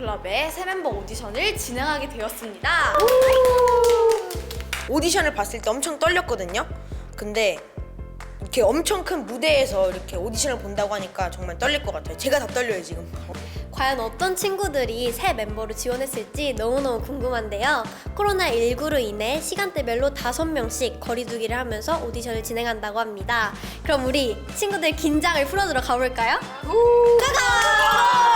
클럽의 새 멤버 오디션을 진행하게 되었습니다. 오디션을 봤을 때 엄청 떨렸거든요. 근데 이렇게 엄청 큰 무대에서 이렇게 오디션을 본다고 하니까 정말 떨릴 것 같아요. 제가 다 떨려요 지금. 과연 어떤 친구들이 새 멤버로 지원했을지 너무너무 궁금한데요. 코로나19로 인해 시간대별로 5명씩 거리두기를 하면서 오디션을 진행한다고 합니다. 그럼 우리 친구들 긴장을 풀어주러 가볼까요? 가자!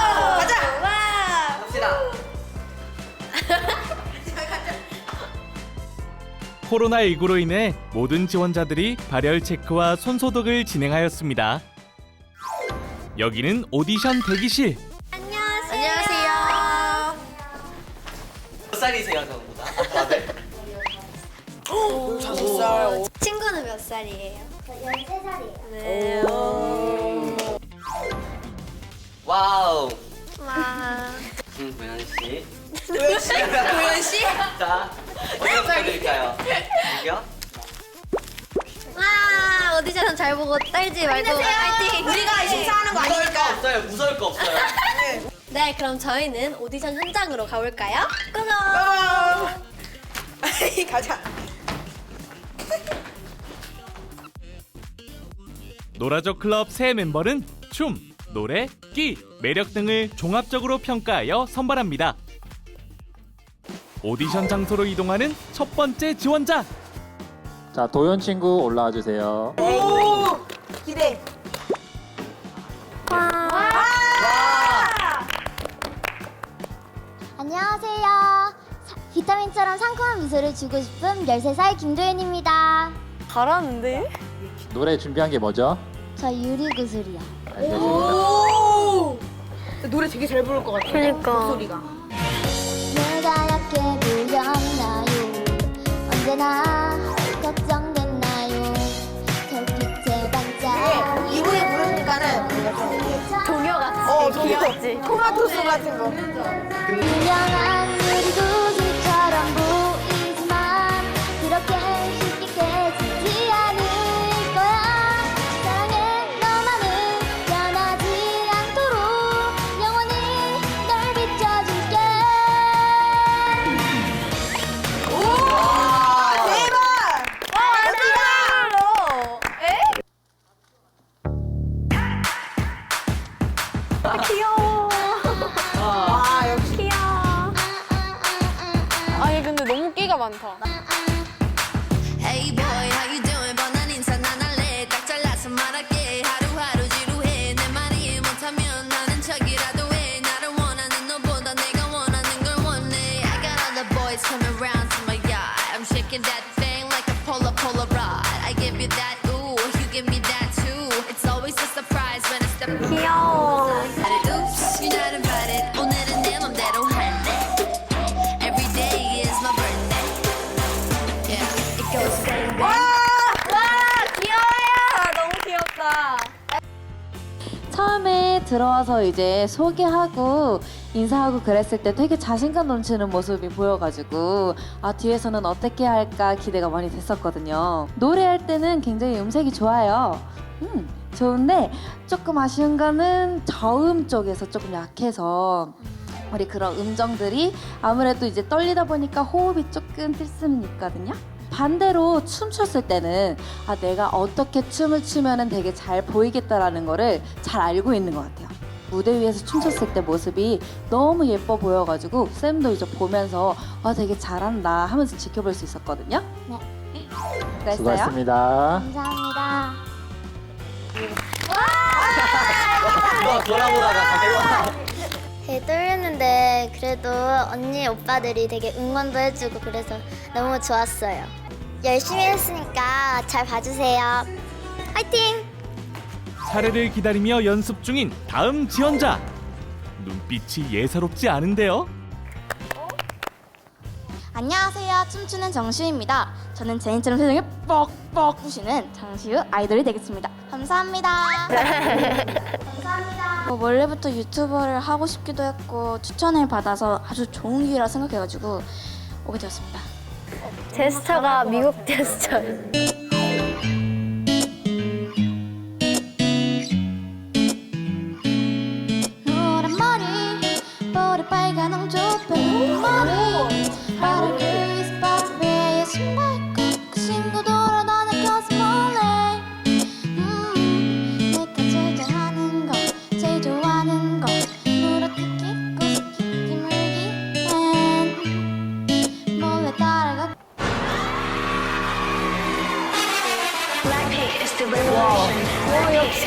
코로나19로 인해 모든 지원자들이 발열 체크와 손 소독을 진행하였습니다. 여기는 오디션 대기실. 안녕하세요. 안녕하세요. 몇 살이세요, 전부 다? 아, 다들? 오, 다섯 살. 친구는 몇 살이에요? 저 13살이에요. 네. 와우. 와. 씨. 도현 씨? 도현 씨? 자, 어디서 드릴까요? 여기요? 와, 오디션 잘 보고 떨지 말고 파이팅! 우리가 심사하는 거 무서울 거 아니니까. 없어요. 무서울 거 없어요. 네, 그럼 저희는 오디션 현장으로 가볼까요? 고고! 고! 가자. 노라조 클럽 새 멤버는 춤, 노래, 끼, 매력 등을 종합적으로 평가하여 선발합니다. 오디션 장소로 이동하는 첫 번째 지원자. 자, 도현 친구 올라와 주세요. 오! 기대. 안녕하세요. 사- 비타민처럼 상큼한 미소를 주고 싶은 13살 김도현입니다. 잘하는데? 노래 준비한 게 뭐죠? 저 유리구슬이요. 알겠습니다. 오! 노래 되게 잘 부를 것 같아. 그러니까. 목소리가. 언제나 걱정됐나요? 별빛에 반짝. 이 부에 부르니까는 뭔가 좀 이렇게 동요같이. 어, 저기 토마토스 같은 거. 유명한 유리구 들어와서 이제 소개하고 인사하고 그랬을 때 되게 자신감 넘치는 모습이 보여가지고 아 뒤에서는 어떻게 할까 기대가 많이 됐었거든요. 노래할 때는 굉장히 음색이 좋아요. 음 좋은데 조금 아쉬운 거는 저음 쪽에서 조금 약해서 우리 그런 음정들이 아무래도 이제 떨리다 보니까 호흡이 조금 뜰 수는 있거든요. 반대로 춤췄을 때는 아 내가 어떻게 춤을 추면은 되게 잘 보이겠다라는 거를 잘 알고 있는 것 같아요. 무대 위에서 춤췄을 때 모습이 너무 예뻐 보여가지고 쌤도 이제 보면서 와 되게 잘한다 하면서 지켜볼 수 있었거든요. 네. 그랬어요? 수고하셨습니다. 감사합니다 어, 돌아보다가 되게 떨렸는데 그래도 언니 오빠들이 되게 응원도 해주고 그래서 너무 좋았어요 열심히 했으니까 잘 봐주세요 화이팅! 사례를 기다리며 연습 중인 다음 지원자. 눈빛이 예사롭지 않은데요. 안녕하세요. 춤추는 정시우입니다. 저는 제인처럼 세상을 뻑뻑 부시는 정시우 아이돌이 되겠습니다. 감사합니다. 감사합니다. 어, 원래부터 유튜버를 하고 싶기도 했고 추천을 받아서 아주 좋은 기회라 생각해가지고 오게 되었습니다. 제스처가 미국 제스처예요. 역시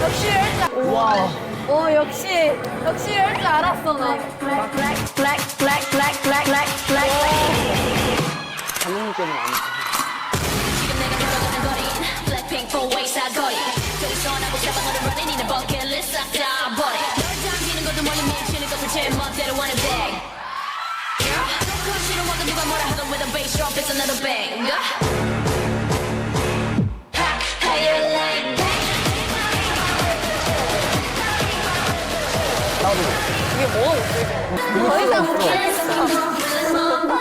할줄 우와. 오 역시 역시 할줄 알았어 나. 지금 내가 걸어가는 거리 Blackpink for 하던 with a bass drop it's another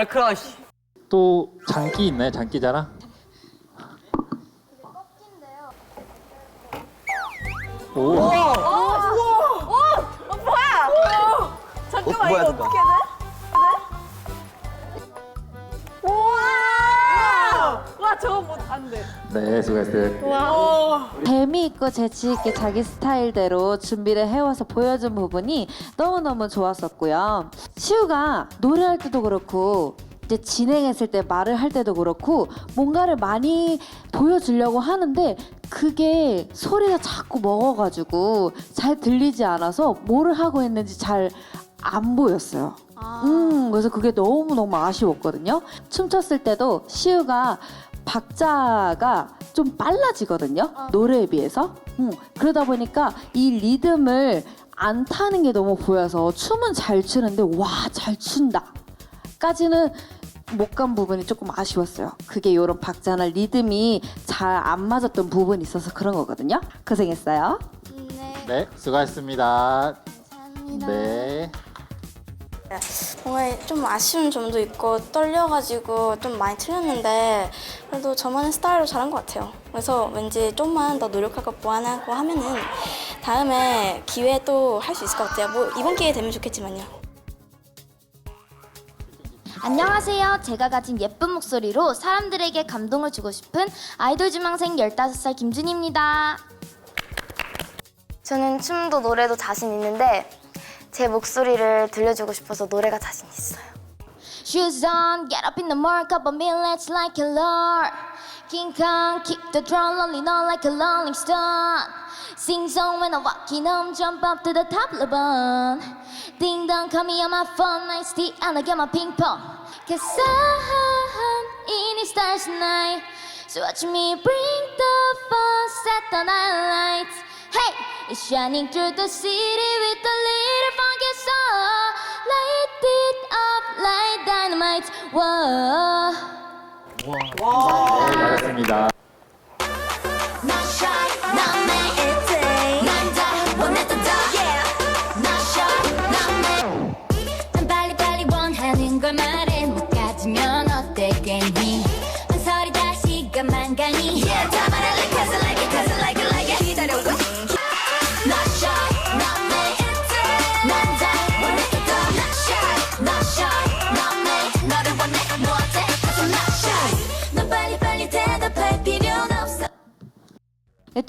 걸크러쉬. 또 장기 있나요? 장기 자랑? 오, 어 뭐야? 잠깐만 뭐야, 이거? 어떻게 돼? 와! 와 저거 못안 돼. 네, 수고했어요. 재미있고 재치있게 자기 스타일대로 준비를 해와서 보여준 부분이 너무너무 좋았었고요. 시우가 노래할 때도 그렇고 이제 진행했을 때 말을 할 때도 그렇고 뭔가를 많이 보여주려고 하는데 그게 소리가 자꾸 먹어가지고 잘 들리지 않아서 뭐를 하고 있는지 잘 안 보였어요. 음, 그래서 그게 너무너무 아쉬웠거든요. 춤췄을 때도 시우가 박자가 좀 빨라지거든요. 노래에 비해서. 음, 그러다 보니까 이 리듬을 안 타는 게 너무 보여서 춤은 잘 추는데 와, 잘 춘다. 까지는 못 간 부분이 조금 아쉬웠어요. 그게 이런 박자나 리듬이 잘 안 맞았던 부분이 있어서 그런 거거든요. 고생했어요. 네, 수고하셨습니다. 네. 정말 좀 아쉬운 점도 있고 떨려가지고 좀 많이 틀렸는데 그래도 저만의 스타일로 잘한 것 같아요. 그래서 왠지 좀만 더 노력하고 보완하고 하면은 다음에 기회 또 할 수 있을 것 같아요. 뭐 이번 기회 되면 좋겠지만요. 안녕하세요. 제가 가진 예쁜 목소리로 사람들에게 감동을 주고 싶은 아이돌 지망생 15살 김준입니다. 저는 춤도 노래도 자신 있는데 제 목소리를 들려주고 싶어서 노래가 자신 있어요. Shoes on, get up in the morning, couple minutes like a lord. King Kong, kick the drum, lonely not like a rolling stone. Sing song when I'm walking home, jump up to the top of the bun. Ding dong, call me on my phone, nice tea, and I get my ping pong. Cause I'm in a stars night. So watch me bring the fun, set the night lights. Hey, it's shining through the city with a dynamite. Whoa. 네, 잘했습니다.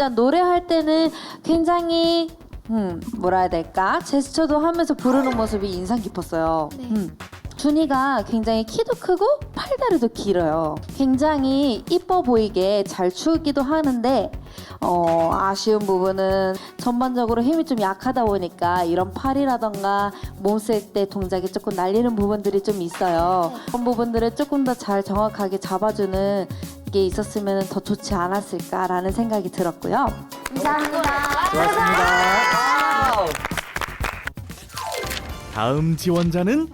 일단 노래할 때는 굉장히 음, 뭐라 해야 될까? 제스처도 하면서 부르는 모습이 인상 깊었어요. 음. 준이가 굉장히 키도 크고 팔다리도 길어요. 굉장히 이뻐 보이게 잘 추기도 하는데 어, 아쉬운 부분은 전반적으로 힘이 좀 약하다 보니까 이런 팔이라던가 몸 쓸 때 동작이 조금 날리는 부분들이 좀 있어요. 그런 부분들을 조금 더 잘 정확하게 잡아주는 게 있었으면 더 좋지 않았을까라는 생각이 들었고요. 수고하셨습니다. 다음 지원자는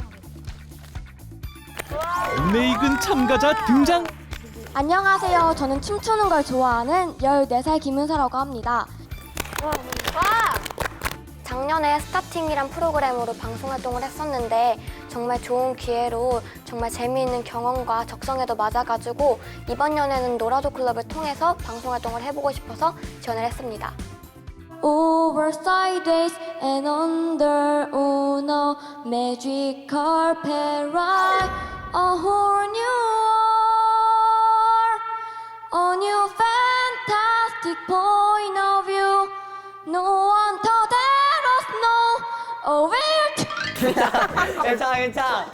옥내 익은 참가자 등장. 안녕하세요. 저는 춤추는 걸 좋아하는 14살 김은서라고 합니다. 작년에 스타팅이란 프로그램으로 방송 활동을 했었는데 정말 좋은 기회로 정말 재미있는 경험과 적성에도 맞아가지고 이번 연에는 노라조 클럽을 통해서 방송 활동을 해보고 싶어서 지원을 했습니다. oversized days and under a magic carpet ride. A whole new world, a new fantastic point of view. No one us Oh, where to 괜찮아 괜찮아.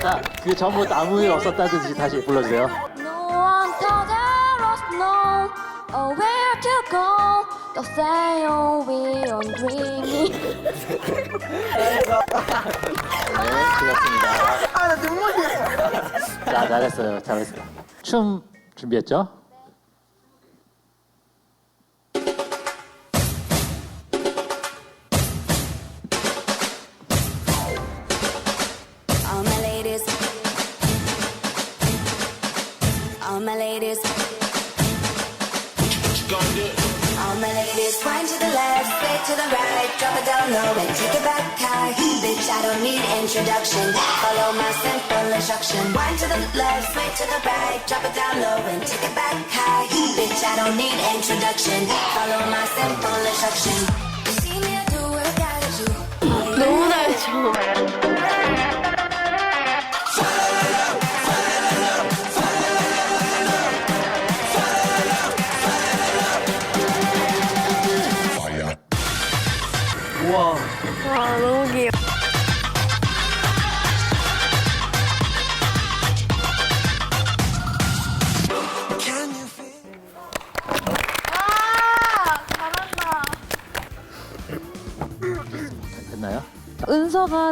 자, 그 전부 아무 일 없었다든지 다시 불러주세요. No one told us no. Oh, where to go? Don't say oh, we are dreaming. 네, 수고하셨습니다. 아 나 눈물 나. 자, 잘했어요. 잘했어요. 춤 준비했죠? it down low and take it back high. Bitch, I don't need introduction. Follow my simple instruction. Wind to the left, sway to the right, drop it down low and take it back high. Bitch, I don't need introduction. Follow my simple instruction. You see me, I do what I gotta do. 너무 잘했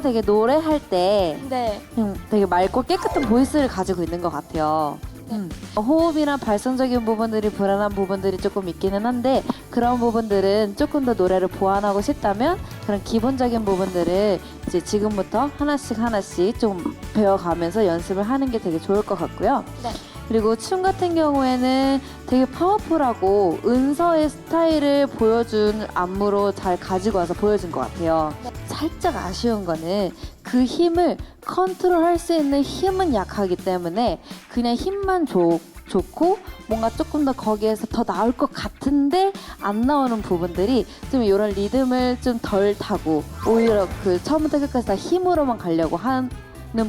되게 노래할 때 네. 그냥 되게 맑고 깨끗한 보이스를 가지고 있는 것 같아요. 음. 호흡이나 발성적인 부분들이 불안한 부분들이 조금 있기는 한데 그런 부분들은 조금 더 노래를 보완하고 싶다면 그런 기본적인 부분들을 이제 지금부터 하나씩 하나씩 좀 배워가면서 연습을 하는 게 되게 좋을 것 같고요. 네. 그리고 춤 같은 경우에는 되게 파워풀하고 은서의 스타일을 보여준 안무로 잘 가지고 와서 보여준 것 같아요. 살짝 아쉬운 거는 그 힘을 컨트롤할 수 있는 힘은 약하기 때문에 그냥 힘만 좋, 좋고 뭔가 조금 더 거기에서 더 나올 것 같은데 안 나오는 부분들이 좀 이런 리듬을 좀 덜 타고 오히려 그 처음부터 끝까지 다 힘으로만 가려고 하는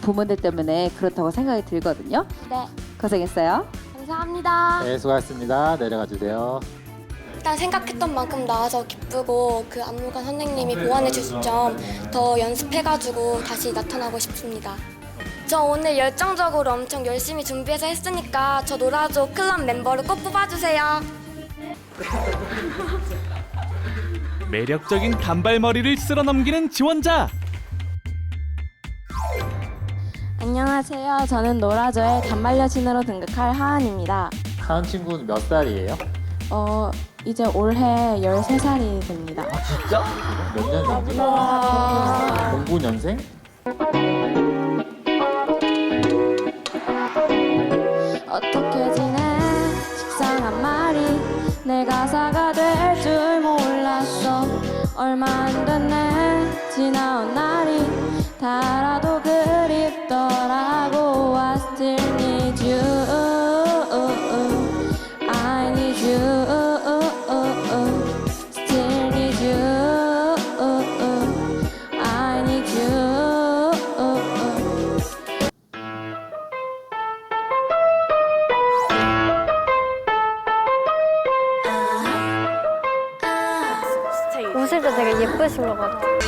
부분들 때문에 그렇다고 생각이 들거든요. 네. 고생했어요. 감사합니다. 네, 수고하셨습니다. 내려가 주세요. 일단 생각했던 만큼 나와서 기쁘고 그 안무관 선생님이 보완해 주신 점 더 연습해가지고 다시 나타나고 싶습니다. 저 오늘 열정적으로 엄청 열심히 준비해서 했으니까 저 노라조 클럽 멤버를 꼭 뽑아주세요. 매력적인 단발머리를 쓸어 넘기는 지원자. 안녕하세요. 저는 노라조의 단발여신으로 등극할 하은입니다. 하은 친구는 몇 살이에요? 어, 이제 올해 13살이 됩니다. 진짜? 몇 년생이에요? 09년생? 어떻게 지내? 식상한 말이 내 가사가 될 줄 몰랐어. 얼마 안 됐네. 지나온 날이 달아도 그 예쁘신 것 같아요.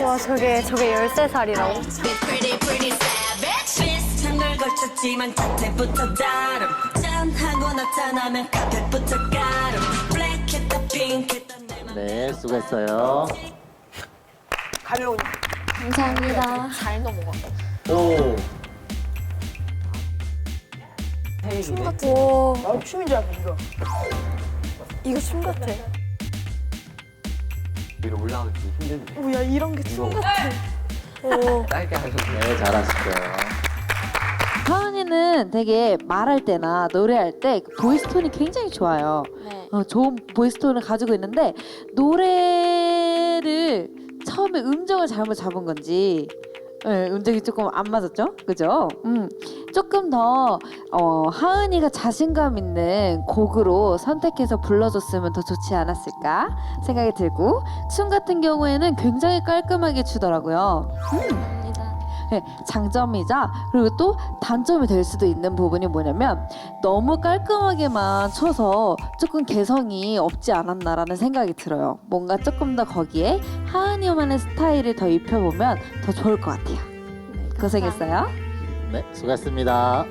와 저게 저게 13살이라고? Pretty pretty savage 비슷한 걸 걸쳤지만 자태부터 다름 짠하고 나타나면 카펫부터 가름 블랙했다 핑크했다 내 네, 수고했어요. 감사합니다. 잘 넘어가. 오. 오. 나 춤인 줄 알고 이거. 이거 춤 같아. 위로 올라가기 힘든데. 뭐야 이런 게춤 같아. 짧게 하셔도 네, 잘하셨어요. 하은이는 하은이는 되게 말할 때나 노래할 때그 보이스톤이 굉장히 좋아요. 네. 어, 좋은 보이스톤을 가지고 있는데 노래를 처음에 음정을 잘못 잡은 건지 네, 음정이 조금 안 맞았죠? 그죠? 음, 조금 더 어, 하은이가 자신감 있는 곡으로 선택해서 불러줬으면 더 좋지 않았을까 생각이 들고 춤 같은 경우에는 굉장히 깔끔하게 추더라고요. 네, 장점이자 그리고 또 단점이 될 수도 있는 부분이 뭐냐면 너무 깔끔하게만 쳐서 조금 개성이 없지 않았나라는 생각이 들어요. 뭔가 조금 더 거기에 하은이만의 스타일을 더 입혀보면 더 좋을 것 같아요. 고생했어요. 네, 수고했습니다.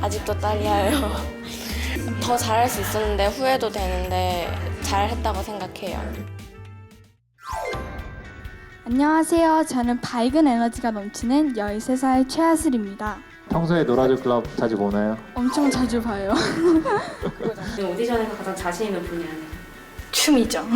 아직도 딸이에요. 더 잘할 수 있었는데 후회도 되는데 잘했다고 생각해요. 안녕하세요. 저는 밝은 에너지가 넘치는 13살 최하슬입니다. 평소에 노라조 클럽 자주 보나요? 엄청 자주 봐요. 오디션에서 가장 자신 있는 분야는? 춤이죠.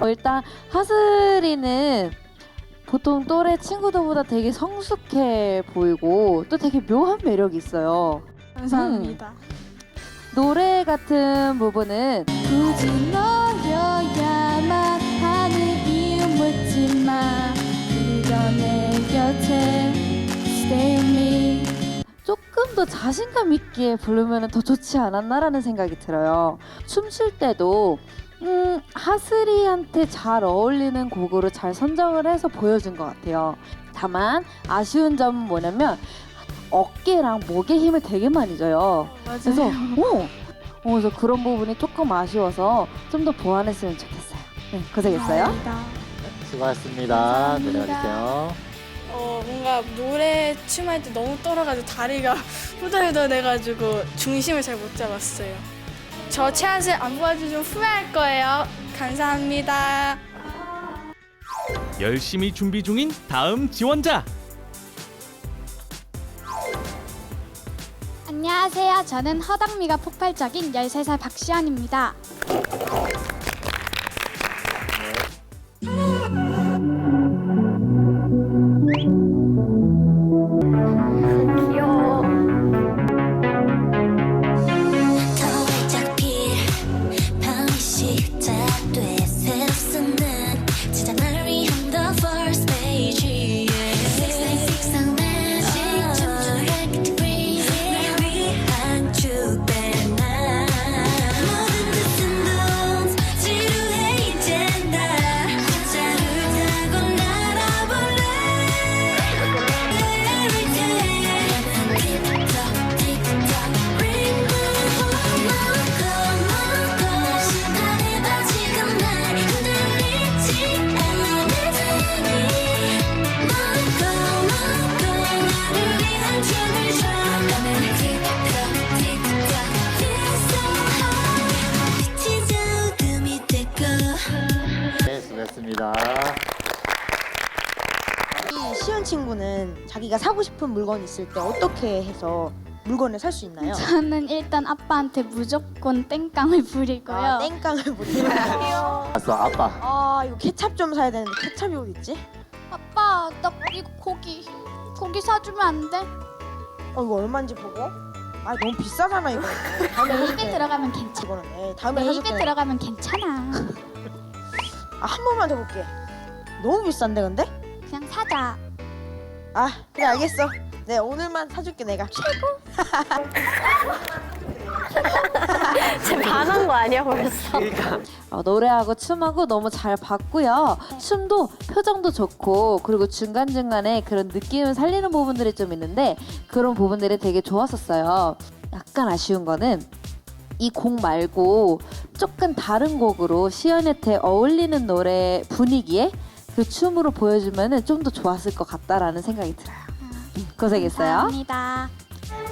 어, 일단 하슬이는 보통 또래 친구들보다 되게 성숙해 보이고 또 되게 묘한 매력이 있어요. 감사합니다. 노래 같은 부분은 굳이 너여야만 하는 이유 묻지 마. 그저 내 곁에 stay with me. 조금 더 자신감 있게 부르면 더 좋지 않았나라는 생각이 들어요. 춤출 때도 음, 하슬이한테 잘 어울리는 곡으로 잘 선정을 해서 보여준 것 같아요. 다만 아쉬운 점은 뭐냐면 어깨랑 목에 힘을 되게 많이 줘요. 그래서 어, 어, 그래서 그런 부분이 조금 아쉬워서 좀 더 보완했으면 좋겠어요. 네, 고생했어요. 감사합니다. 수고하셨습니다. 감사합니다. 내려가주세요. 어, 뭔가 노래 춤할 때 너무 떨어가지고 다리가 후덜덜해가지고 중심을 잘 못 잡았어요. 저 최하슬 안 보여주면 후회할 거예요. 감사합니다. 열심히 준비 중인 다음 지원자. 안녕하세요. 저는 허당미가 폭발적인 13살 박시연입니다. 물건 있을 때 어떻게 해서 물건을 살 수 있나요? 저는 일단 아빠한테 무조건 땡깡을 부리고요. 아, 땡깡을 부리나요? 왔어, 아빠. 아 이거 케찹 좀 사야 되는데 케찹이 어디 있지? 아빠, 나 이거 고기 고기 사주면 안 돼? 어 이거 얼마인지 보고 아 너무 비싸잖아 이거. 다음에 내. 입에 들어가면 괜찮아. 이거는 네, 다음에 내 입에 사줄게. 들어가면 괜찮아. 아, 한 번만 더 볼게. 너무 비싼데 근데? 그냥 사자. 아 그래 알겠어. 네 오늘만 사줄게 내가. 제 반한 거 아니야 벌써? 어, 노래하고 춤하고 너무 잘 봤고요. 춤도 표정도 좋고 그리고 중간중간에 그런 느낌을 살리는 부분들이 좀 있는데 그런 부분들이 되게 좋았었어요. 약간 아쉬운 거는 이 곡 말고 조금 다른 곡으로 시연의태 어울리는 노래 분위기에 그 춤으로 보여주면 좀 더 좋았을 것 같다라는 생각이 들어요. 음, 고생했어요. 감사합니다.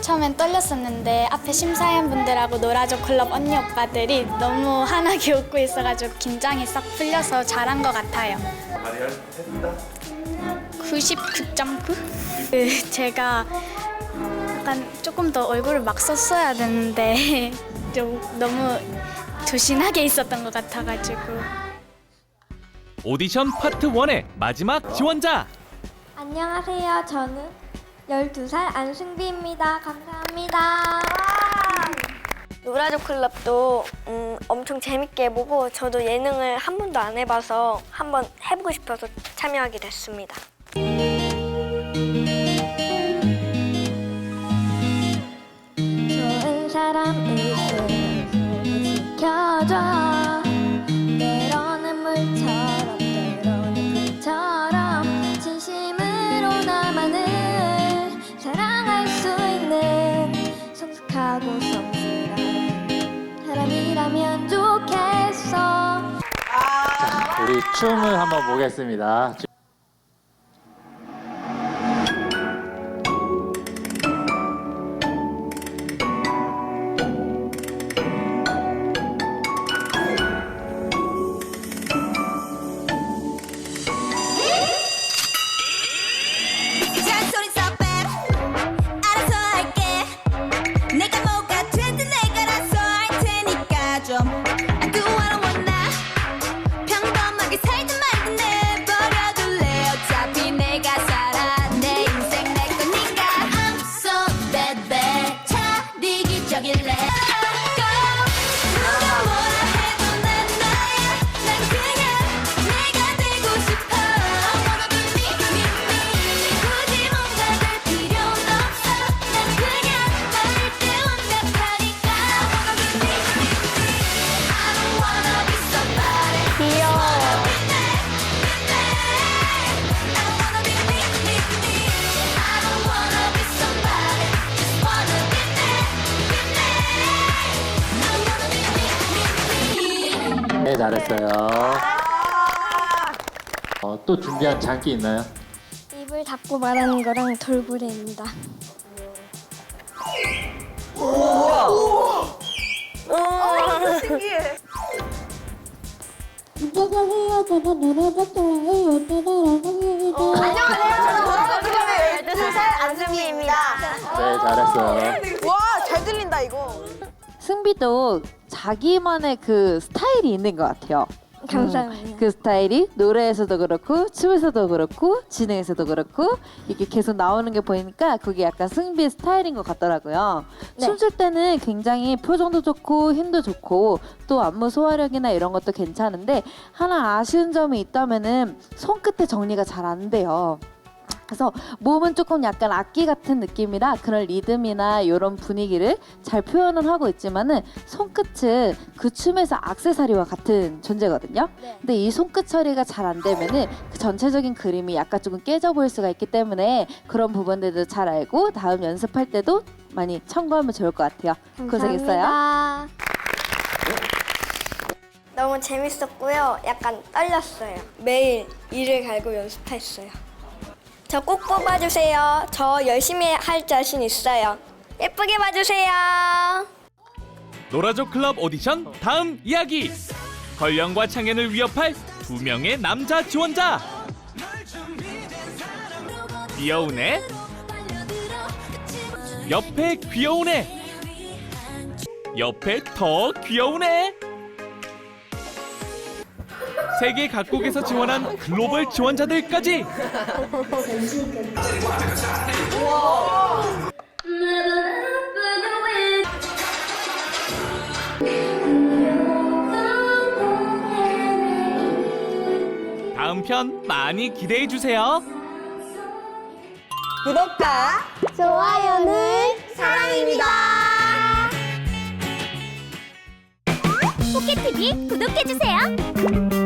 처음엔 떨렸었는데 앞에 심사위원분들하고 노라조 클럽 언니 오빠들이 너무 환하게 웃고 있어가지고 긴장이 싹 풀려서 잘한 것 같아요. 99.9? 그 제가 약간 조금 더 얼굴을 막 썼어야 되는데 좀 너무 조신하게 있었던 것 같아가지고 오디션 파트 1의 마지막 지원자 안녕하세요. 저는 12살 안승비입니다. 감사합니다. 노라조 클럽도 음, 엄청 재밌게 보고 저도 예능을 한 번도 안 해봐서 한번 해보고 싶어서 참여하게 됐습니다. 춤을 한번 보겠습니다. 네, 잘했어요. 어, 또 준비한 장기 있나요? 입을 닫고 말하는 거랑 돌고래입니다. 네, 잘했어요. 와 잘 들린다 이거. 승비도 자기만의 그 스타일이 있는 것 같아요. 감사합니다. 그 스타일이 노래에서도 그렇고 춤에서도 그렇고 진행에서도 그렇고 이게 계속 나오는 게 보이니까 그게 약간 승비의 스타일인 것 같더라고요. 네. 춤출 때는 굉장히 표정도 좋고 힘도 좋고 또 안무 소화력이나 이런 것도 괜찮은데 하나 아쉬운 점이 있다면은 손끝에 정리가 잘 안 돼요. 그래서 몸은 조금 약간 악기 같은 느낌이라 그런 리듬이나 이런 분위기를 잘 표현을 하고 있지만은 손끝은 그 춤에서 악세사리와 같은 존재거든요. 근데 이 손끝 처리가 잘 안 되면은 그 전체적인 그림이 약간 조금 깨져 보일 수가 있기 때문에 그런 부분들도 잘 알고 다음 연습할 때도 많이 참고하면 좋을 것 같아요. 고생했어요. 감사합니다. 너무 재밌었고요. 약간 떨렸어요. 매일 이를 갈고 연습했어요. 저 꼭 뽑아주세요. 저 열심히 할 자신 있어요. 예쁘게 봐주세요. 노라조 클럽 오디션 다음 이야기 걸령과 창현을 위협할 두 명의 남자 지원자 귀여운 애 옆에 귀여운 애 옆에 더 귀여운 애 세계 각국에서 지원한 글로벌 지원자들까지 다음 편 많이 기대해 주세요. 구독과 좋아요는 사랑입니다. 포켓TV 구독해주세요.